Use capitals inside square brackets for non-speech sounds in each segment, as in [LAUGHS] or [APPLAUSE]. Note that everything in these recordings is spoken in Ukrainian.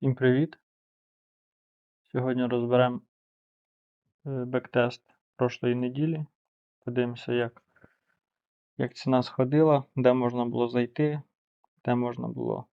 Всім привіт! Сьогодні розберемо е, бектест прошлої неділі. Подивимося, як, як ціна сходила, де можна було зайти, де можна було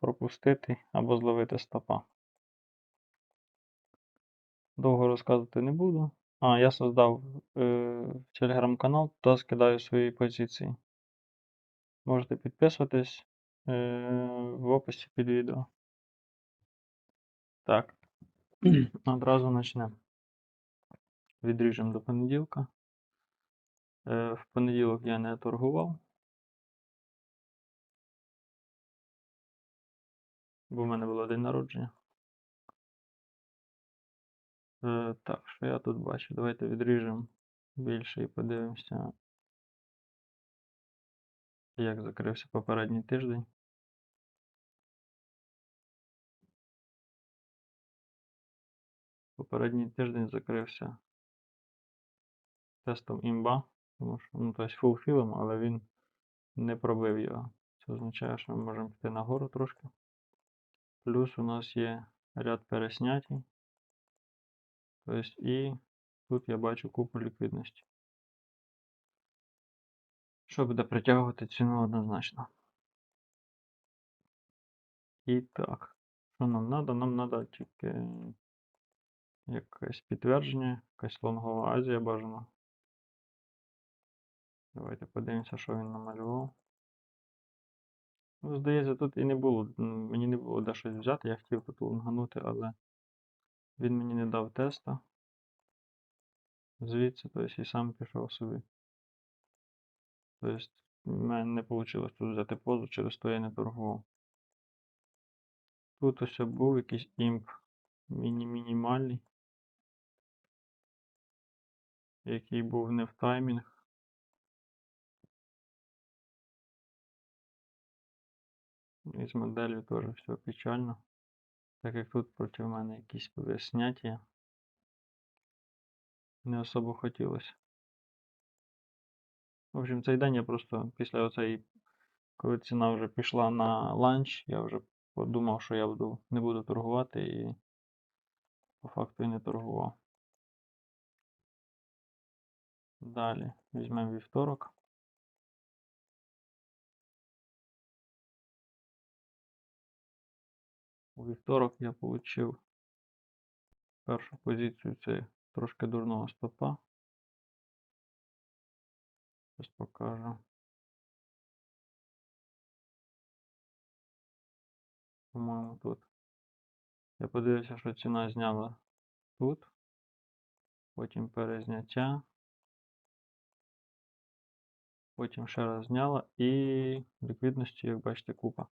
пропустити або зловити стопа. Довго розказувати не буду. А, я создав е, телеграм-канал, туди скидаю свої позиції. Можете підписуватись е, в описі під відео. Так, одразу почнемо. Відріжемо до понеділка. Е, В понеділок я не торгував. Бо в мене було день народження. Е, Так, що я тут бачу? Давайте відріжемо більше і подивимося, як закрився попередній тиждень. Попередній тиждень закрився тестом імба, тому що, ну, тобто фулфілом, але він не пробив його. Це означає, що ми можемо піти нагору трошки. Плюс у нас є ряд переснятій. Тобто і тут я бачу купу ліквідності. Що буде притягувати ціну однозначно. І так, що нам треба? Нам треба тільки якесь підтвердження, якась лонгова Азія бажано. Давайте подивимося, що він намалював. Ну, здається, тут і не було. Мені не було де щось взяти, я хотів тут лонганути, але він мені не дав теста. Звідси, тобто і сам пішов собі. Тобто, в мене не вийшло тут взяти позу, через то я не торгував. Тут ось був якийсь імп міні-мінімальний, який був не в таймінг. І з моделлю теж все печально. Так як тут проти мене якісь зняття. Не особо хотілося. В общем, цей день я просто після оцеї, коли ціна вже пішла на ланч, я вже подумав, що я буду, не буду торгувати і по факту і не торгував. Далі візьмемо вівторок. У вівторок я отримав першу позицію це трошки дурного стопа. Зараз покажу. По-моєму, тут. Я подивився, що ціна зняла тут. Потім перезняття. Потім ще раз зняла і ліквідності, як бачите, купа.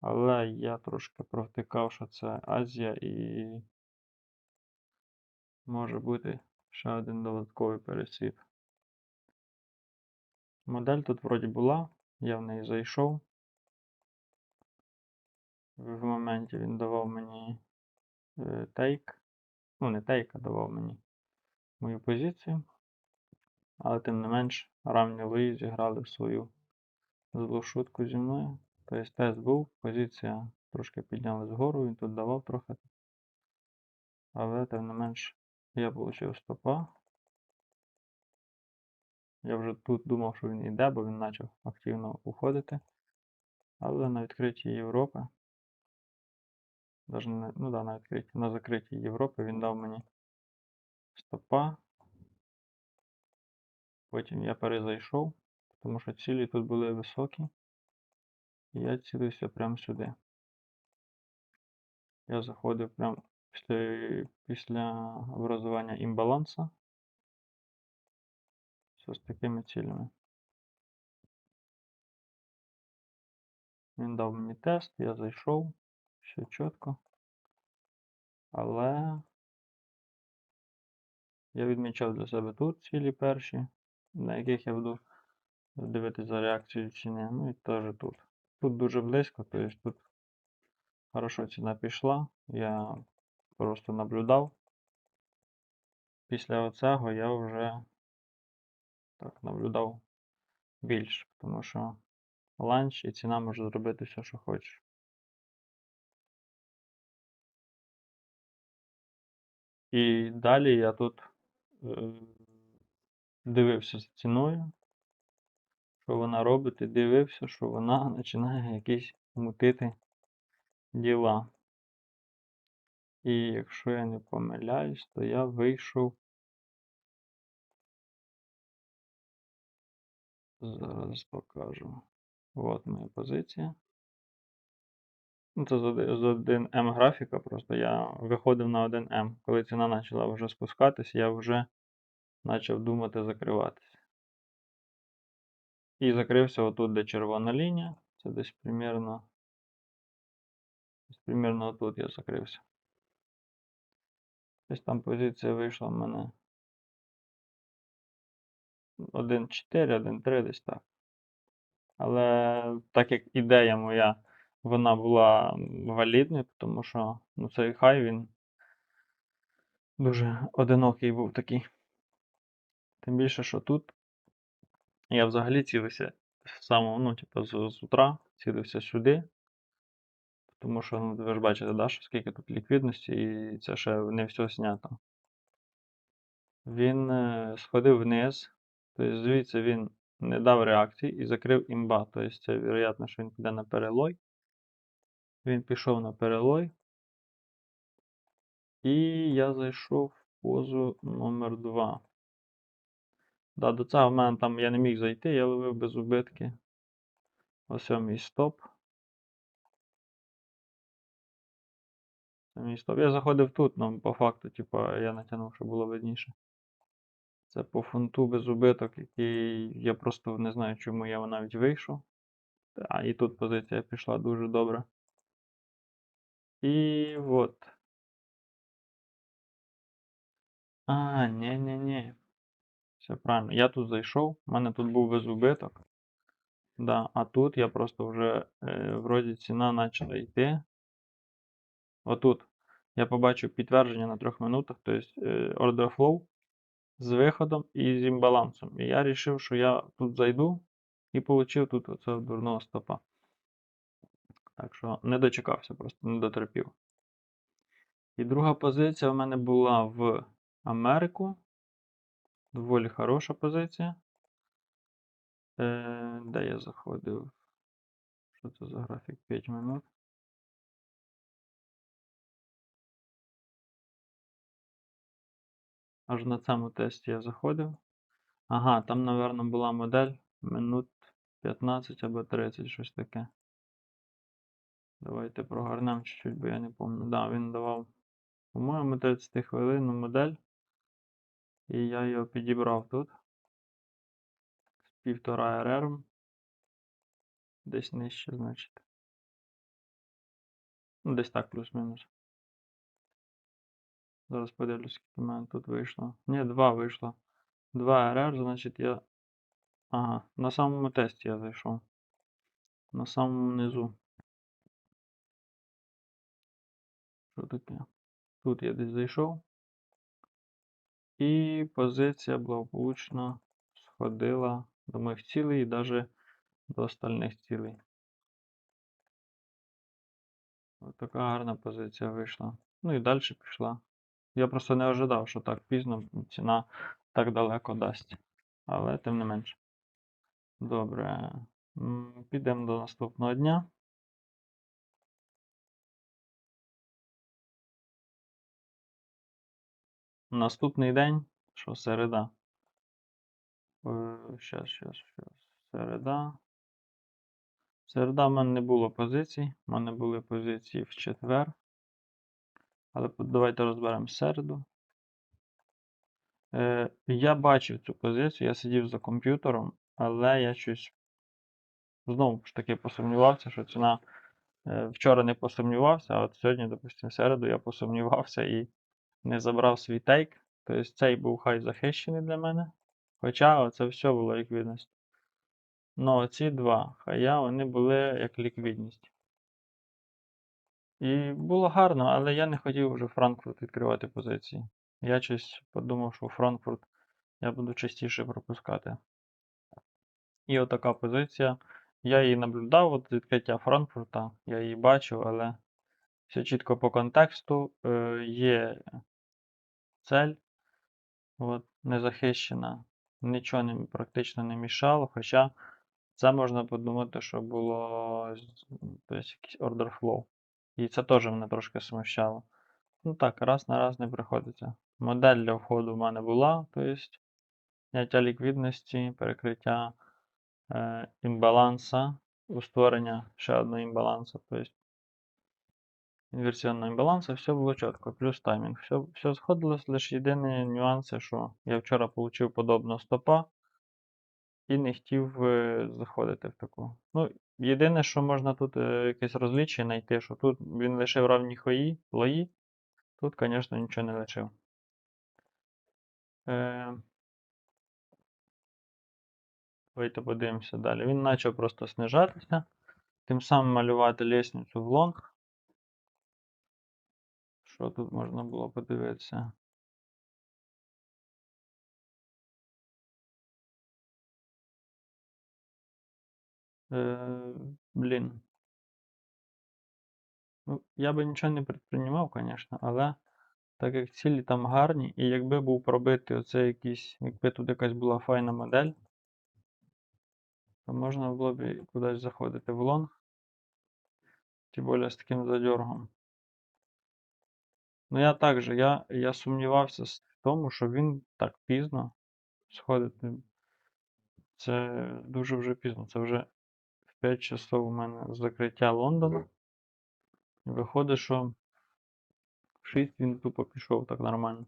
Але я трошки провтикав, що це Азія і може бути ще один додатковий пересвіт. Модель тут вроді була, я в неї зайшов. В моменті він давав мені тейк. Ну, не тейк, а давав мені мою позицію. Але тим не менш, равні Луї зіграли свою злу шутку зі мною. Тобто тест був, позиція трошки піднялась вгору, він тут давав трохи. Але тим не менш я отримав стопа. Я вже тут думав, що він йде, бо він почав активно уходити. Але на відкритті Європи, навіть не, ну да, на відкритті, на закритті Європи він дав мені стопа. Потім я перезайшов, тому що цілі тут були високі. І я цілився прямо сюди. Я заходив прямо після, після образування імбаланса. Все з такими цілями. Він дав мені тест, я зайшов, все чітко. Але я відмічав для себе тут цілі перші, на яких я буду дивитися за реакцією ціни. Ну і теж тут. Тут дуже близько, тобто тут хорошо ціна пішла. Я просто наблюдав. Після оцього я вже так наблюдав більше, тому що ланч і ціна може зробити все, що хочеш. І далі я тут е, дивився за ціною, що вона робить, і дивився, що вона [LAUGHS] починає якісь мутити діла. І якщо я не помиляюсь, то я вийшов. Зараз покажу. От моя позиція. Це з 1М графіка, просто я виходив на 1М. Коли ціна почала вже спускатись, я вже почав думати закриватися. І закрився отут, де червона лінія. Це десь примерно. Десь примерно отут я закрився. Десь там позиція вийшла в мене 1.4, 1.3, десь так. Але так як ідея моя, вона була валідною, тому що ну, цей хай він дуже одинокий був такий. Тим більше, що тут я взагалі цілився в самому, ну, типу, з, з утра цілився сюди. Тому що, ну, ви ж бачите, да, що скільки тут ліквідності, і це ще не все знято. Він е, сходив вниз, тобто звідси він не дав реакції і закрив імба. Тобто це вероятно, що він піде на перелой. Він пішов на перелой. І я зайшов в позу номер 2. Да, до цього в мене там я не міг зайти, я ловив без убитки. Ось мій стоп. Це мій стоп. Я заходив тут, але по факту, типу, я натягнув, щоб було видніше. Це по фунту без убиток, який я просто не знаю, чому я навіть вийшов. А і тут позиція пішла дуже добре. І от. А, ні-ні-ні. Все правильно. Я тут зайшов, у мене тут був без убиток. Да, а тут я просто вже е, вроді ціна почала йти. Отут я побачив підтвердження на трьох минутах, тобто е, order flow з виходом і з імбалансом. І я вирішив, що я тут зайду і отримав тут оцього дурного стопа. Так що не дочекався, просто не дотерпів. І друга позиція в мене була в Америку. Доволі хороша позиція. Е, Де я заходив? Що це за графік? 5 минут. Аж на цьому тесті я заходив. Ага, там, напевно, була модель минут 15 або 30, щось таке. Давайте прогорнемо чуть-чуть, бо я не пам'ятаю. Да, він давав, по-моєму, 30 хвилинну модель. І я його підібрав тут. З півтора РР. Десь нижче, значить. Ну, десь так, плюс-мінус. Зараз подивлюсь, скільки в мене тут вийшло. Ні, 2 вийшло. 2 РР, значить я. Ага, на самому тесті я зайшов. На самому низу. Що таке? Тут я десь зайшов. І позиція благополучно сходила до моїх цілей і навіть до остальних цілей. Ось така гарна позиція вийшла. Ну і далі пішла. Я просто не ожидав, що так пізно ціна так далеко дасть. Але тим не менше. Добре. Підемо до наступного дня. Наступний день, що середа. Щас, щас, щас. Середа. Середа в мене не було позицій. У мене були позиції в четвер. Але давайте розберемо середу. Е, Я бачив цю позицію, я сидів за комп'ютером, але я щось знову ж таки посумнівався, що ціна е, вчора не посумнівався, а от сьогодні, допустимо, середу я посумнівався і не забрав свій тейк. Тобто цей був хай захищений для мене. Хоча це все було ліквідність. Ну, ці два хая вони були як ліквідність. І було гарно, але я не хотів вже Франкфурт відкривати позиції. Я щось подумав, що Франкфурт я буду частіше пропускати. І отака позиція. Я її наблюдав, от відкриття Франкфурта, я її бачив, але все чітко по контексту. Е, Є цель. От, не захищена. Нічого не, практично не мішало. Хоча це можна подумати, що було тобто, якийсь order flow. І це теж мене трошки смущало. Ну так, раз на раз не приходиться. Модель для входу в мене була, тобто зняття ліквідності, перекриття е, імбаланса, у ще одного імбаланса, тобто інверсіонного імбалансу, все було чітко, плюс таймінг. Все, все сходилось, лише єдині нюанси, що я вчора отримав подобного стопа і не хотів заходити в таку. Ну, єдине, що можна тут якесь розліччя знайти, що тут він лишив равні хої, лої, тут, звісно, нічого не лишив. Е, Давайте подивимося далі. Він почав просто снижатися, тим самим малювати лісницю в лонг. Що тут можна було подивитися? Е, блін. Ну, я би нічого не предприймав, звісно, але так як цілі там гарні, і якби був пробитий оцей якийсь, якби тут якась була файна модель, то можна було б кудись заходити в лонг. Тим більше з таким задергом. Ну я також, я, я сумнівався в тому, що він так пізно сходить. Це дуже вже пізно. Це вже в 5 часов у мене закриття Лондона. І виходить, що в 6 він тупо пішов так нормально.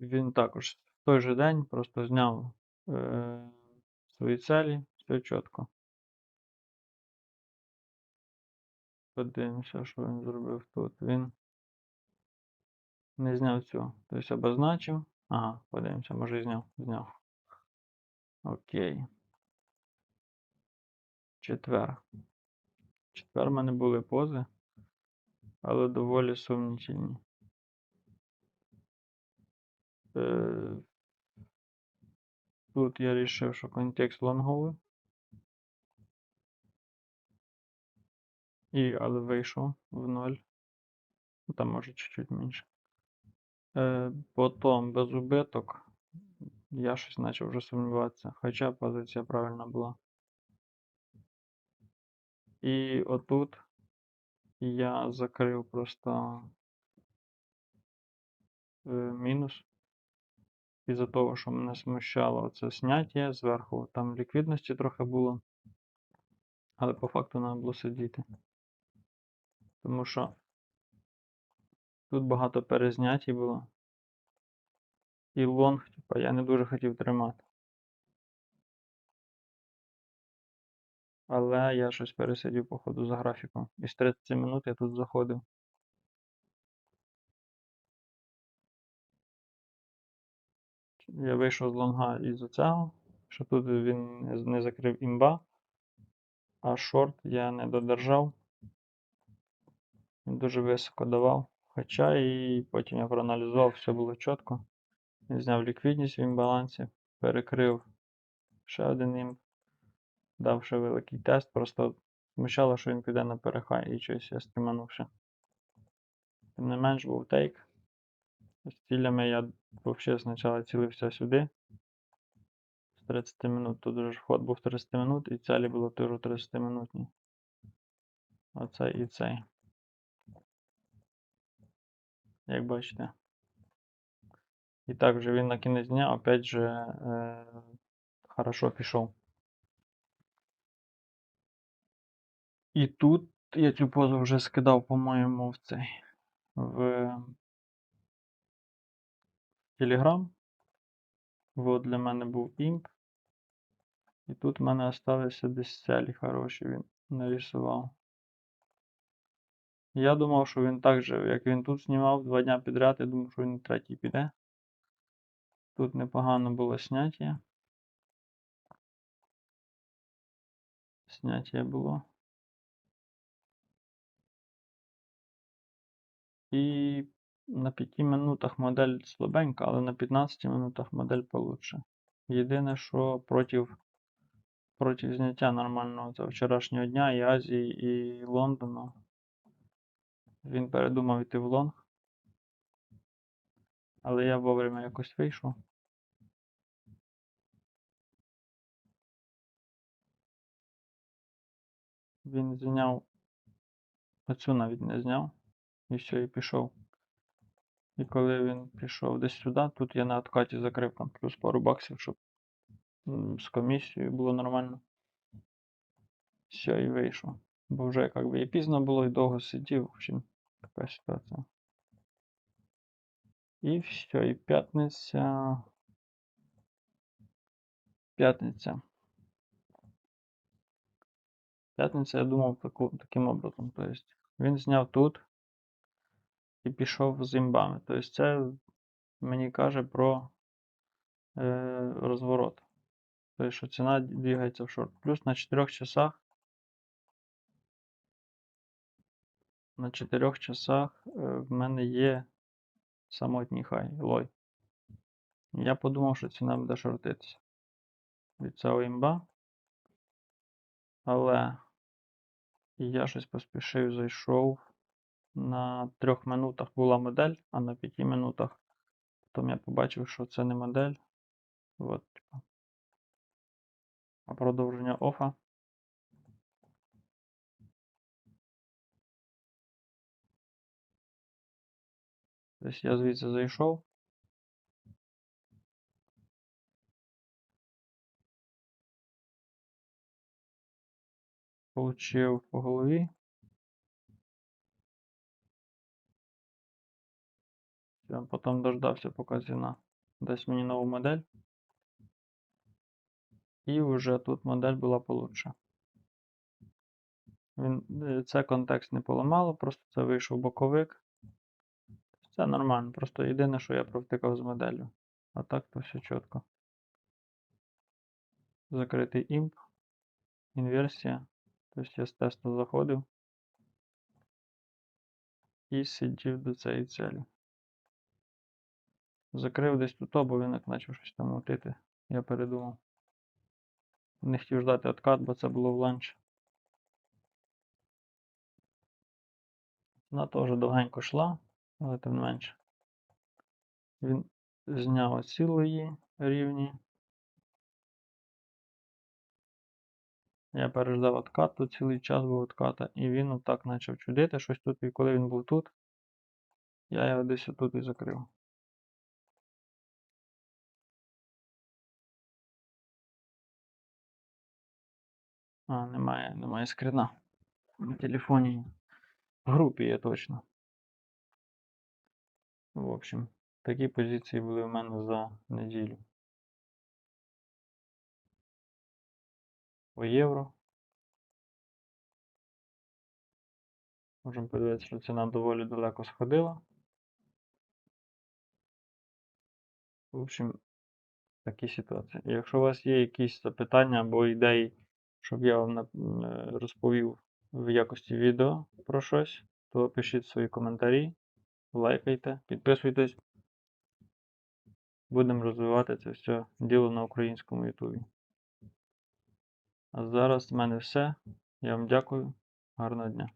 Він також в той же день просто зняв е, свої цілі, все чітко. Подивимося, що він зробив тут. Він не зняв цю. Тобто обозначив. Ага, подивимося, може зняв. Зняв. Окей. Четвер. Четвер в мене були пози, але доволі сумнічені. Е, Тут я вирішив, що контекст лонговий. І, але вийшов в ноль. Ну, Там може чуть-чуть менше. Е, потім без убиток. Я щось почав вже сумніватися. Хоча позиція правильна була. І отут я закрив просто е, мінус. Із-за того, що мене смущало це зняття зверху, там ліквідності трохи було. Але по факту треба було сидіти. Тому що тут багато перезнятій було. І лонг, типа, я не дуже хотів тримати. Але я щось пересидів, походу, за графіком. Із 30 минут я тут заходив. Я вийшов з лонга із цього, що тут він не закрив імба, а шорт я не додержав. Він дуже високо давав. Хоча і потім я проаналізував, все було чітко. Він зняв ліквідність в імбалансі, перекрив ще один імб, дав ще великий тест, просто смущало, що він піде на перехай і щось я стриманувся. Тим не менш був тейк. З цілями я взагалі спочатку цілився сюди. З 30 минут. Тут вже вход був 30 минут, і цілі було теж 30 минутні. Оцей і цей. Як бачите. І так вже він на кінець дня опять же е, хорошо пішов. І тут я цю позу вже скидав, по-моєму, в цей в Telegram. Вот для мене був імп. І тут в мене залишилися десь цілі хороші він нарисував. Я думав, що він так же, як він тут знімав два дня підряд, я думав, що він третій піде. Тут непогано було сняття. Сняття було. І на 5 минутах модель слабенька, але на 15 минутах модель получше. Єдине, що проти проти зняття нормального за вчорашнього дня і Азії, і Лондону. Він передумав йти в лонг. Але я вовремя якось вийшов. Він зняв. Оцю навіть не зняв. І все, і пішов. І коли він пішов десь сюди, тут я на откаті закрив там плюс пару баксів, щоб з комісією було нормально. Все, і вийшов. Бо вже як би і пізно було, і довго сидів. В общем, така ситуація. І все, і п'ятниця. П'ятниця. П'ятниця я думав таку, таким образом. Тобто він зняв тут і пішов з імбами. Тобто це мені каже про е, розворот. Тобто, що ціна двигається в шорт. Плюс на 4 часах. На 4 часах е, в мене є самотній хай лой. Я подумав, що ціна буде шортитися від цього імба. Але я щось поспішив, зайшов. На трьох минутах була модель, а на п'яти минутах потім я побачив, що це не модель. От, типа. А продовження офа. Тобто я звідси зайшов. Получив по голові. Потім дождався, поки ціна дасть мені нову модель. І вже тут модель була получше. Е, це контекст не поламало, просто це вийшов боковик. Це нормально, просто єдине, що я провтикав з моделлю. А так то все чітко. Закритий імп, інверсія. Тобто я з тесту заходив і сидів до цієї цілі. Закрив десь тут, бо він почав щось там мутити. Я передумав. Не хотів ждати откат, бо це було в ланч. Вона теж довгенько йшла, але тим менше. Він зняв оці лої рівні. Я переждав откат, тут цілий час був отката, і він отак почав чудити щось тут, і коли він був тут, я його десь отут і закрив. А, немає, немає скрина. На телефоні. В групі є точно. В общем, такі позиції були в мене за неділю. По євро. Можемо подивитися, що ціна доволі далеко сходила. В общем, такі ситуації. Якщо у вас є якісь запитання або ідеї, щоб я вам е, розповів в якості відео про щось, то пишіть свої коментарі, лайкайте, підписуйтесь. Будемо розвивати це все діло на українському ютубі. А зараз в мене все. Я вам дякую. Гарного дня.